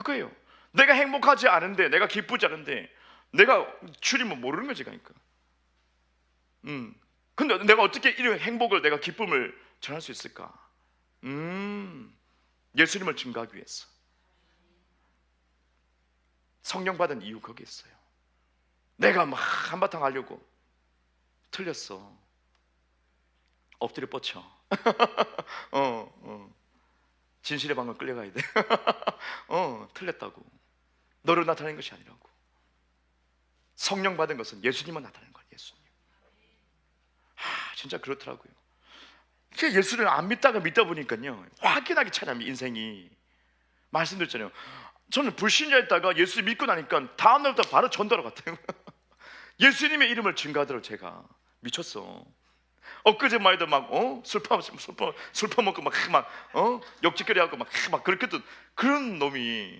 그거예요. 내가 행복하지 않은데, 내가 기쁘지 않은데, 내가 줄이면 모르는 거지, 그러니까. 음. 근데 내가 어떻게 이런 행복을, 내가 기쁨을 전할 수 있을까? 음. 예수님을 증거하기 위해서. 성령 받은 이유 거기 있어요. 내가 막 한바탕 하려고 틀렸어. 엎드려 뻗쳐. 어, 어. 진실의 방을 끌려가야 돼. 어, 틀렸다고. 너를 나타내는 것이 아니라고. 성령 받은 것은 예수님만 나타내는 거야, 예수님. 하, 진짜 그렇더라고요. 그 예수를 안 믿다가 믿다 보니까요, 확연하게 차이납니다, 인생이. 말씀드렸잖아요. 저는 불신자였다가 예수 믿고 나니까 다음날부터 바로 전도하러 갔대요. 예수님의 이름을 증거하도록 제가 미쳤어. 엊그제만 해도 막 어? 술 파, 술 파, 술 퍼먹고 막 막 어? 역지거리 하고 막, 막 그렇게 또 그런 놈이